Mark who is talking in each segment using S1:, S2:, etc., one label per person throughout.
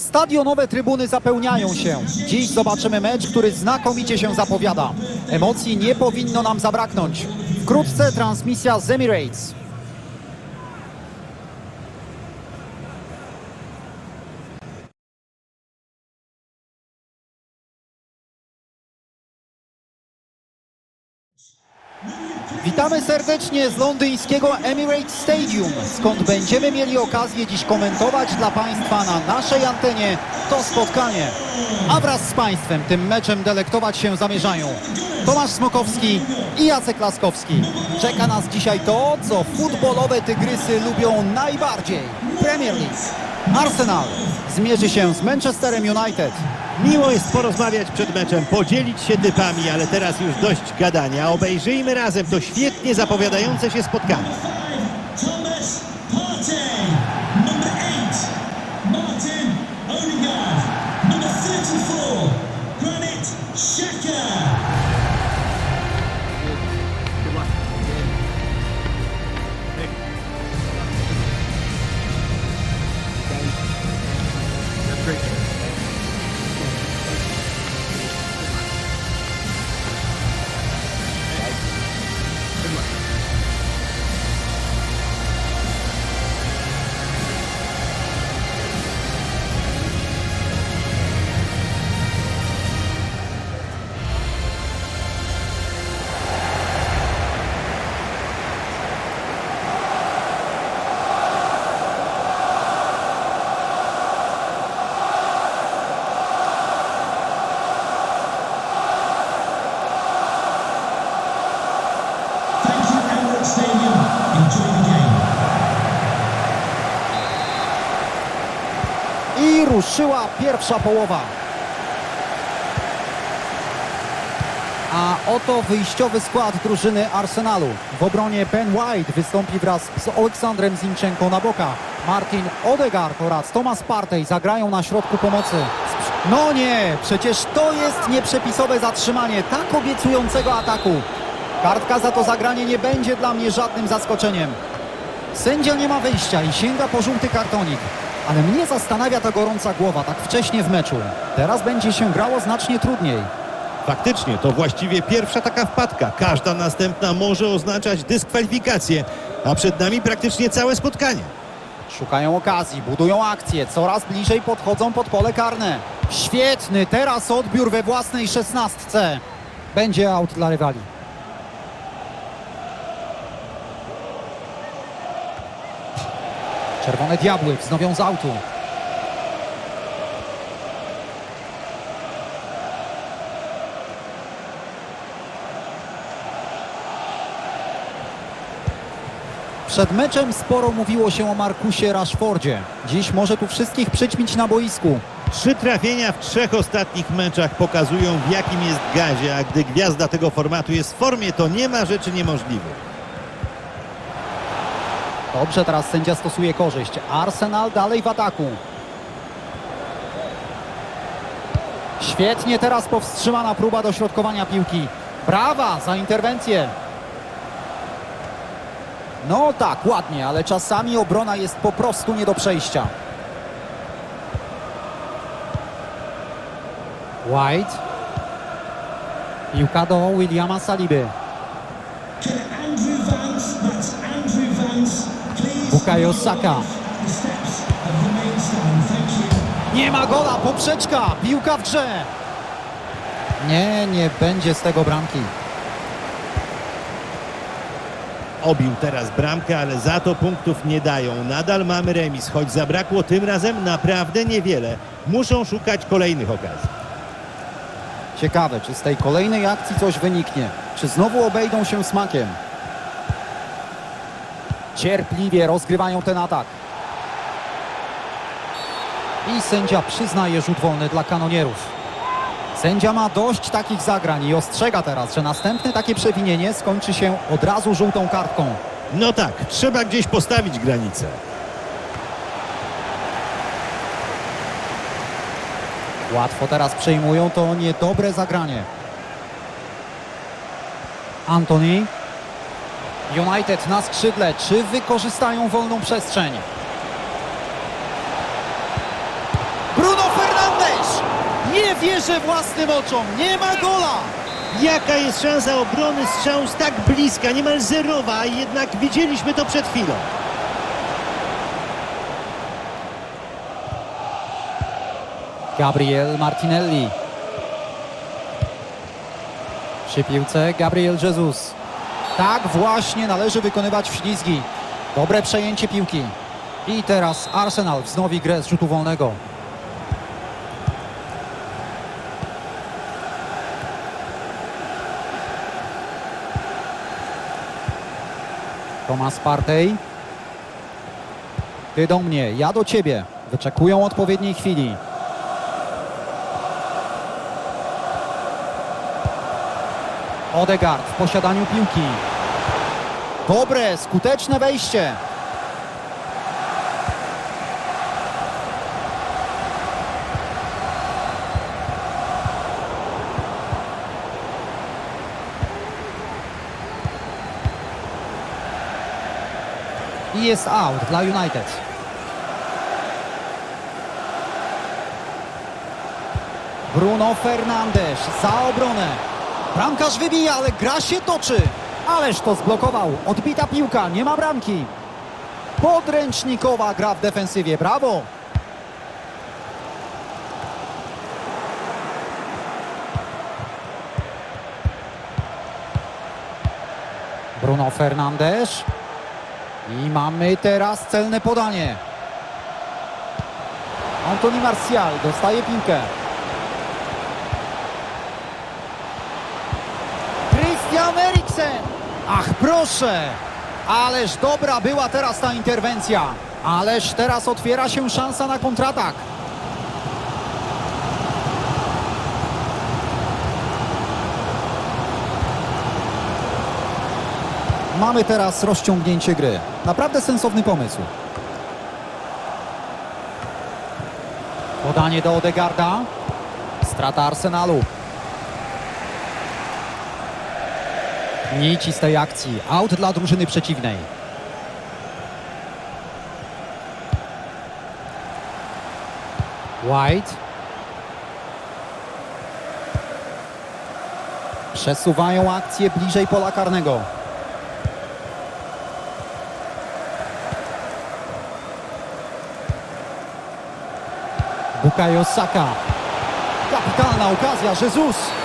S1: Stadionowe trybuny zapełniają się. Dziś zobaczymy mecz, który znakomicie się zapowiada. Emocji nie powinno nam zabraknąć. Wkrótce transmisja z Emirates. Witamy serdecznie z londyńskiego Emirates Stadium, skąd będziemy mieli okazję dziś komentować dla Państwa na naszej antenie to spotkanie. A wraz z Państwem tym meczem delektować się zamierzają Tomasz Smokowski i Jacek Laskowski. Czeka nas dzisiaj to, co futbolowe tygrysy lubią najbardziej. Premier League. Arsenal zmierzy się z Manchesterem United.
S2: Miło jest porozmawiać przed meczem, podzielić się typami, ale teraz już dość gadania. Obejrzyjmy razem to świetnie zapowiadające się spotkanie.
S3: Thomas
S1: ruszyła pierwsza połowa. A oto wyjściowy skład drużyny Arsenalu. W obronie Ben White wystąpi wraz z Aleksandrem Zinchenko na boka. Martin Odegaard oraz Thomas Partey zagrają na środku pomocy. No nie, przecież to jest nieprzepisowe zatrzymanie tak obiecującego ataku. Kartka za to zagranie nie będzie dla mnie żadnym zaskoczeniem. Sędzia nie ma wyjścia i sięga po żółty kartonik. Ale mnie zastanawia ta gorąca głowa tak wcześnie w meczu. Teraz będzie się grało znacznie trudniej.
S2: Faktycznie, to właściwie pierwsza taka wpadka. Każda następna może oznaczać dyskwalifikację, a przed nami praktycznie całe spotkanie.
S1: Szukają okazji, budują akcję, coraz bliżej podchodzą pod pole karne. Świetny teraz odbiór we własnej szesnastce. Będzie aut dla rywali. Czerwone diabły wznowią z autu. Przed meczem sporo mówiło się o Markusie Rashfordzie. Dziś może tu wszystkich przyćmić na boisku.
S2: Trzy trafienia w trzech ostatnich meczach pokazują w jakim jest gazie, a gdy gwiazda tego formatu jest w formie, to nie ma rzeczy niemożliwych.
S1: Dobrze, teraz sędzia stosuje korzyść. Arsenal dalej w ataku. Świetnie teraz powstrzymana próba dośrodkowania piłki. Brawa za interwencję. No tak, ładnie, ale czasami obrona jest po prostu nie do przejścia. White. Piłka do Williama Saliby.
S3: Thank you.
S1: Nie ma gola, poprzeczka, piłka w grze. Nie, nie będzie z tego bramki.
S2: Obił teraz bramkę, ale za to punktów nie dają. Nadal mamy remis, choć zabrakło tym razem naprawdę niewiele. Muszą szukać kolejnych okazji.
S1: Ciekawe, czy z tej kolejnej akcji coś wyniknie. Czy znowu obejdą się smakiem. Cierpliwie rozgrywają ten atak. I sędzia przyznaje rzut wolny dla kanonierów. Sędzia ma dość takich zagrań i ostrzega teraz, że następne takie przewinienie skończy się od razu żółtą kartką.
S2: No tak, trzeba gdzieś postawić granicę.
S1: Łatwo teraz przejmują to niedobre zagranie. Antony. United na skrzydle. Czy wykorzystają wolną przestrzeń? Bruno Nie wierzę własnym oczom, nie ma gola!
S2: Jaka jest szansa obrony strzału z tak bliska, niemal zerowa, jednak widzieliśmy to przed chwilą.
S1: Gabriel Martinelli. Przy piłce Gabriel Jesus. Tak właśnie należy wykonywać wślizgi. Dobre przejęcie piłki. I teraz Arsenal wznowi grę z rzutu wolnego. Tomasz Partey. Ty do mnie, ja do ciebie. Wyczekują odpowiedniej chwili. Odegaard w posiadaniu piłki. Dobre, skuteczne wejście. I jest out dla United. Bruno Fernandes za obronę. Bramkarz wybija, ale gra się toczy. Ależ to zblokował. Odbita piłka, nie ma bramki. Podręcznikowa gra w defensywie. Brawo. Bruno Fernandes. I mamy teraz celne podanie. Antoni Martial dostaje piłkę. Proszę! Ależ dobra była teraz ta interwencja. Ależ teraz otwiera się szansa na kontratak. Mamy teraz rozciągnięcie gry. Naprawdę sensowny pomysł. Podanie do Odegarda. Strata Arsenalu. Nici z tej akcji. Out dla drużyny przeciwnej. White. Przesuwają akcję bliżej pola karnego. Bukayo Saka. Kapitalna okazja, Jesus.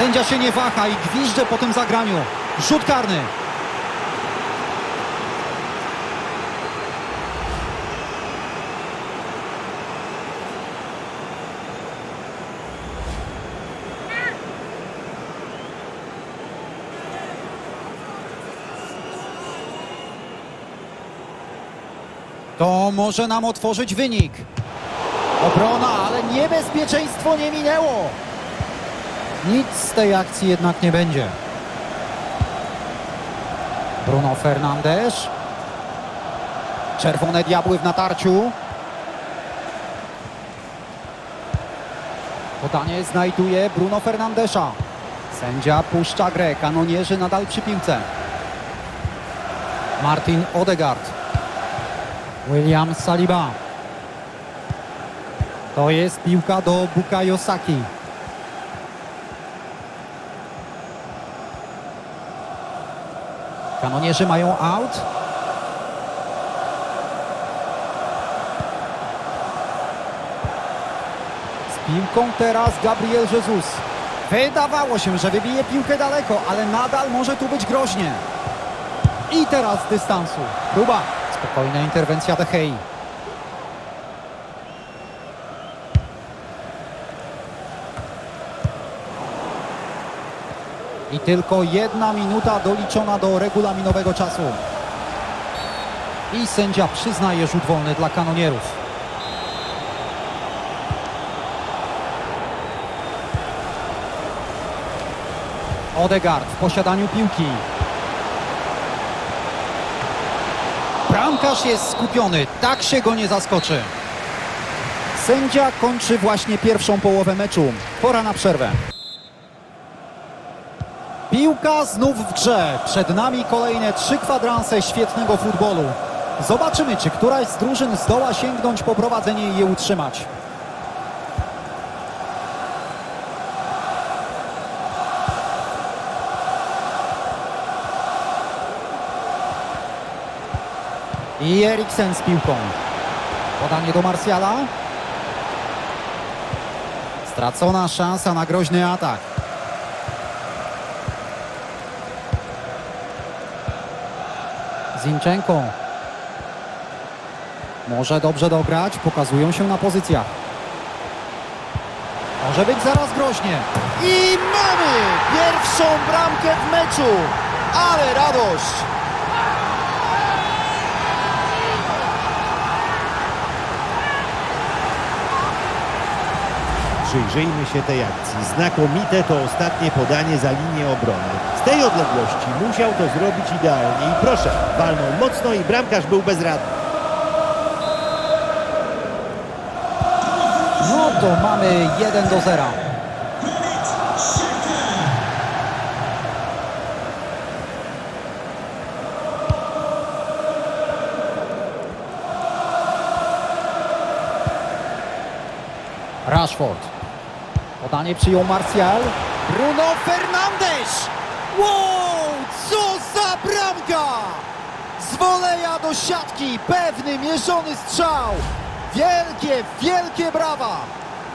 S1: Sędzia się nie waha i gwizdże po tym zagraniu. Rzut karny. To może nam otworzyć wynik. Obrona, ale niebezpieczeństwo nie minęło. Nic z tej akcji jednak nie będzie. Bruno Fernandes. Czerwone diabły w natarciu. Podanie znajduje Bruno Fernandesza. Sędzia puszcza grę. Kanonierzy nadal przy piłce. Martin Odegaard. William Saliba. To jest piłka do Bukayo Kanonierzy mają out. Z piłką teraz Gabriel Jesus. Wydawało się, że wybije piłkę daleko, ale nadal może tu być groźnie. I teraz z dystansu. Próba. Spokojna interwencja De Gea. I tylko jedna minuta doliczona do regulaminowego czasu. I sędzia przyznaje rzut wolny dla kanonierów. Odegaard w posiadaniu piłki. Bramkarz jest skupiony, tak się go nie zaskoczy. Sędzia kończy właśnie pierwszą połowę meczu. Pora na przerwę. Piłka znów w grze. Przed nami kolejne trzy kwadranse świetnego futbolu. Zobaczymy, czy któraś z drużyn zdoła sięgnąć po prowadzenie i je utrzymać. I Eriksen z piłką. Podanie do Marsjala. Stracona szansa na groźny atak. Zinchenko. Może dobrze dograć, pokazują się na pozycjach. Może być zaraz groźnie.
S4: I mamy pierwszą bramkę w meczu. Ale radość!
S2: Przyjrzyjmy się tej akcji. Znakomite to ostatnie podanie za linię obrony. Z tej odległości musiał to zrobić idealnie i proszę, walnął mocno i bramkarz był bezradny.
S1: No to mamy 1 do 0. Rashford. Podanie przyjął Martial. Bruno Fernandes!
S4: Wow, co za bramka! Z woleja do siatki, pewny, mierzony strzał. Wielkie, wielkie brawa!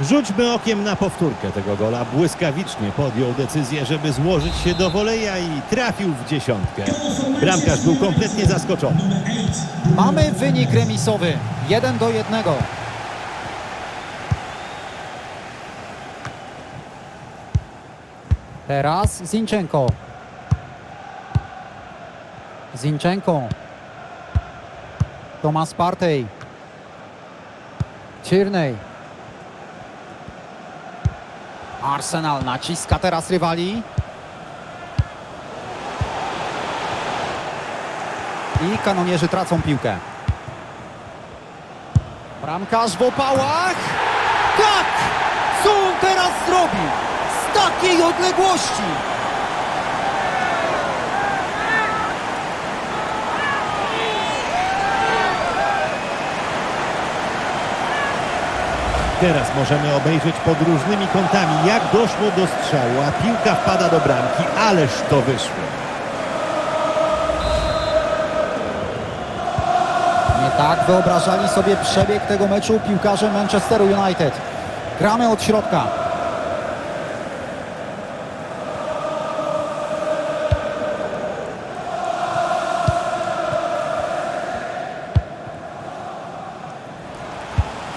S2: Rzućmy okiem na powtórkę tego gola. Błyskawicznie podjął decyzję, żeby złożyć się do woleja i trafił w dziesiątkę. Bramkarz był kompletnie zaskoczony.
S1: Mamy wynik remisowy. 1 do 1. Teraz Zinchenko. Zinchenko. Tomasz Partey. Tierney. Arsenal naciska teraz rywali. I kanonierzy tracą piłkę. Bramkarz w opałach. Tak! Co on teraz zrobił? Takiej odległości!
S2: Teraz możemy obejrzeć pod różnymi kątami, jak doszło do strzału, a piłka wpada do bramki. Ależ to wyszło.
S1: Nie tak wyobrażali sobie przebieg tego meczu piłkarze Manchesteru United. Gramy od środka.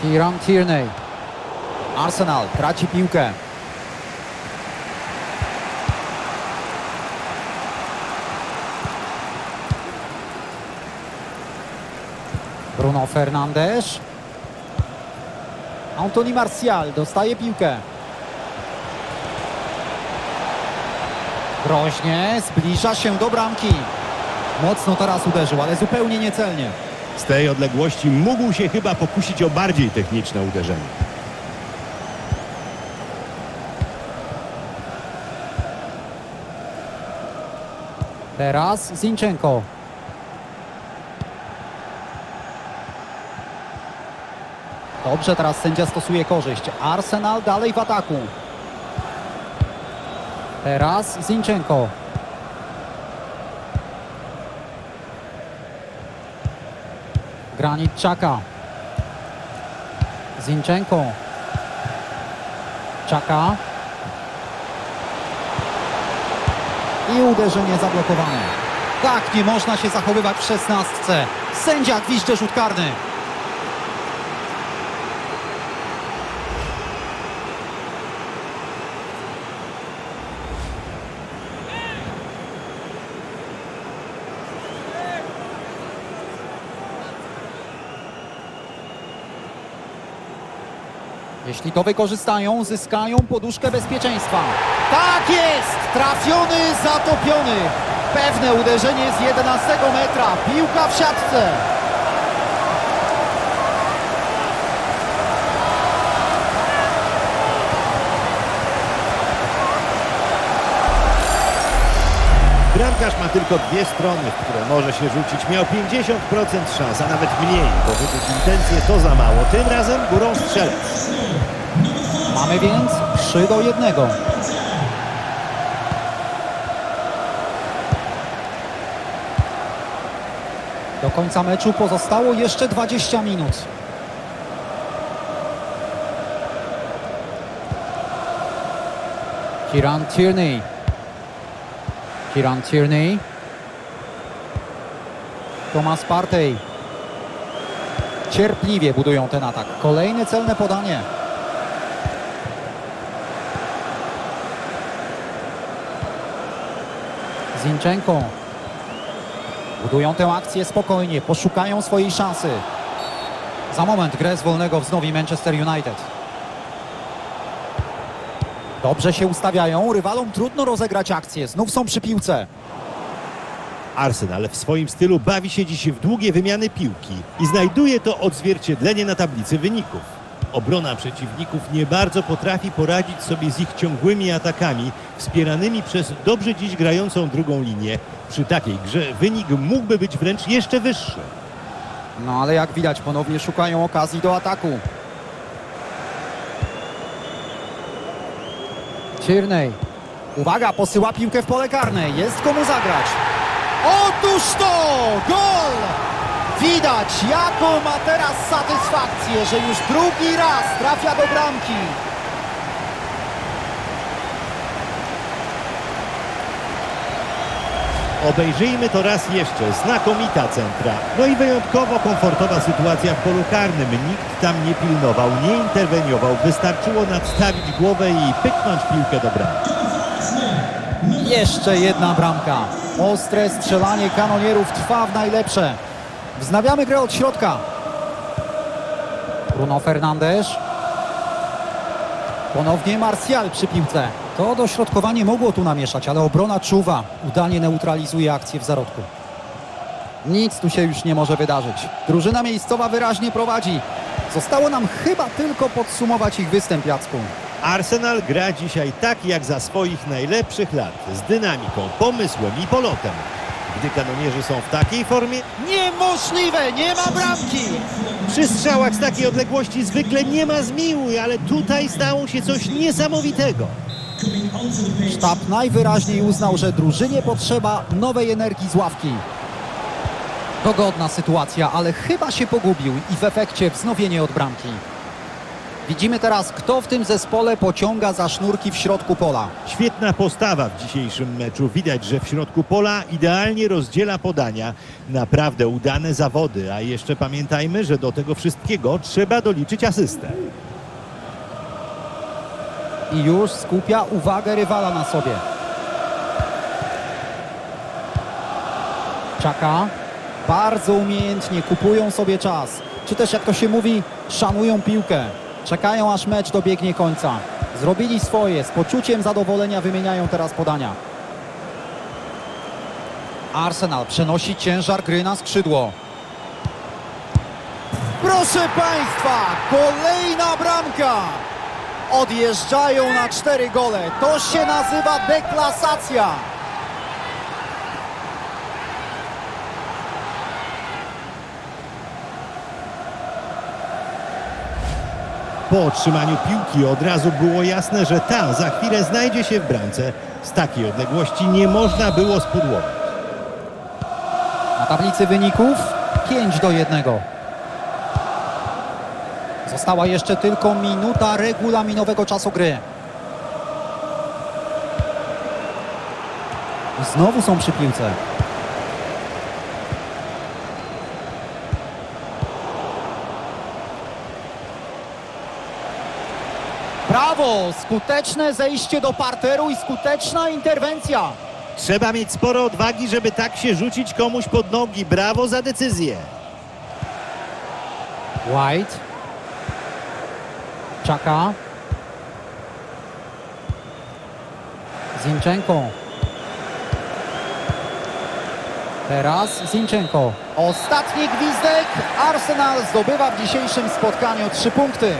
S1: Kieran Tierney. Arsenal traci piłkę. Bruno Fernandes. Antoni Martial dostaje piłkę. Groźnie zbliża się do bramki. Mocno teraz uderzył, ale zupełnie niecelnie.
S2: Z tej odległości mógł się chyba pokusić o bardziej techniczne uderzenie.
S1: Teraz Zinchenko. Dobrze, teraz sędzia stosuje korzyść. Arsenal dalej w ataku. Teraz Zinchenko. Granit Czaka. Zinchenko. Czaka. I uderzenie zablokowane. Tak nie można się zachowywać w szesnastce. Sędzia gwizdże rzut karny. Jeśli to wykorzystają, zyskają poduszkę bezpieczeństwa. Tak jest! Trafiony, zatopiony. Pewne uderzenie z 11 metra. Piłka w siatce.
S2: Bramkarz ma tylko dwie strony, w które może się rzucić. Miał 50% szans, a nawet mniej, bo wyczuć intencje to za mało. Tym razem górą strzelec.
S1: Mamy więc 3 do 1. Do końca meczu pozostało jeszcze 20 minut. Kieran Tierney. Kieran Tierney. Thomas Partey. Cierpliwie budują ten atak. Kolejne celne podanie. Zinchenko. Budują tę akcję spokojnie, poszukają swojej szansy. Za moment grę z wolnego wznowi Manchester United. Dobrze się ustawiają, rywalom trudno rozegrać akcję, znów są przy piłce.
S2: Arsenal w swoim stylu bawi się dziś w długie wymiany piłki i znajduje to odzwierciedlenie na tablicy wyników. Obrona przeciwników nie bardzo potrafi poradzić sobie z ich ciągłymi atakami, wspieranymi przez dobrze dziś grającą drugą linię. Przy takiej grze wynik mógłby być wręcz jeszcze wyższy.
S1: No ale jak widać, ponownie szukają okazji do ataku. Tierney. Uwaga, posyła piłkę w pole karne. Jest komu zagrać. Otóż to! Gol! Widać, jaką ma teraz satysfakcję, że już drugi raz trafia do bramki.
S2: Obejrzyjmy to raz jeszcze. Znakomita centra. No i wyjątkowo komfortowa sytuacja w polu karnym. Nikt tam nie pilnował, nie interweniował. Wystarczyło nadstawić głowę i pyknąć piłkę do bramki.
S1: Jeszcze jedna bramka. Ostre strzelanie kanonierów trwa w najlepsze. Wznawiamy grę od środka. Bruno Fernandes. Ponownie Martial przy piłce. To dośrodkowanie mogło tu namieszać, ale obrona czuwa. Udanie neutralizuje akcję w zarodku. Nic tu się już nie może wydarzyć. Drużyna miejscowa wyraźnie prowadzi. Zostało nam chyba tylko podsumować ich występ, Jacku.
S2: Arsenal gra dzisiaj tak jak za swoich najlepszych lat. Z dynamiką, pomysłem i polotem. Gdy kanonierzy są w takiej formie,
S1: Niemożliwe! Nie ma bramki!
S2: przy strzałach z takiej odległości zwykle nie ma zmiłuj, ale tutaj stało się coś niesamowitego.
S1: Sztab najwyraźniej uznał, że drużynie potrzeba nowej energii z ławki. Dogodna sytuacja, ale chyba się pogubił i w efekcie wznowienie od bramki. Widzimy teraz, kto w tym zespole pociąga za sznurki w środku pola.
S2: Świetna postawa w dzisiejszym meczu. Widać, że w środku pola idealnie rozdziela podania. Naprawdę udane zawody, a jeszcze pamiętajmy, że do tego wszystkiego trzeba doliczyć asystę.
S1: I już skupia uwagę rywala na sobie. Czaka. Bardzo umiejętnie kupują sobie czas. Czy też jak to się mówi, szanują piłkę. Czekają aż mecz dobiegnie końca. Zrobili swoje, z poczuciem zadowolenia wymieniają teraz podania. Arsenal przenosi ciężar gry na skrzydło. Proszę Państwa, kolejna bramka! Odjeżdżają na cztery gole. To się nazywa deklasacja.
S2: Po otrzymaniu piłki od razu było jasne, że ta za chwilę znajdzie się w bramce. Z takiej odległości nie można było spudłować.
S1: Na tablicy wyników 5 do 1. Została jeszcze tylko minuta regulaminowego czasu gry. Znowu są przy piłce. Brawo! Skuteczne zejście do parteru i skuteczna interwencja.
S2: Trzeba mieć sporo odwagi, żeby tak się rzucić komuś pod nogi. Brawo za decyzję.
S1: White. Czaka. Zinchenko. Teraz Zinchenko. Ostatni gwizdek. Arsenal zdobywa w dzisiejszym spotkaniu trzy punkty.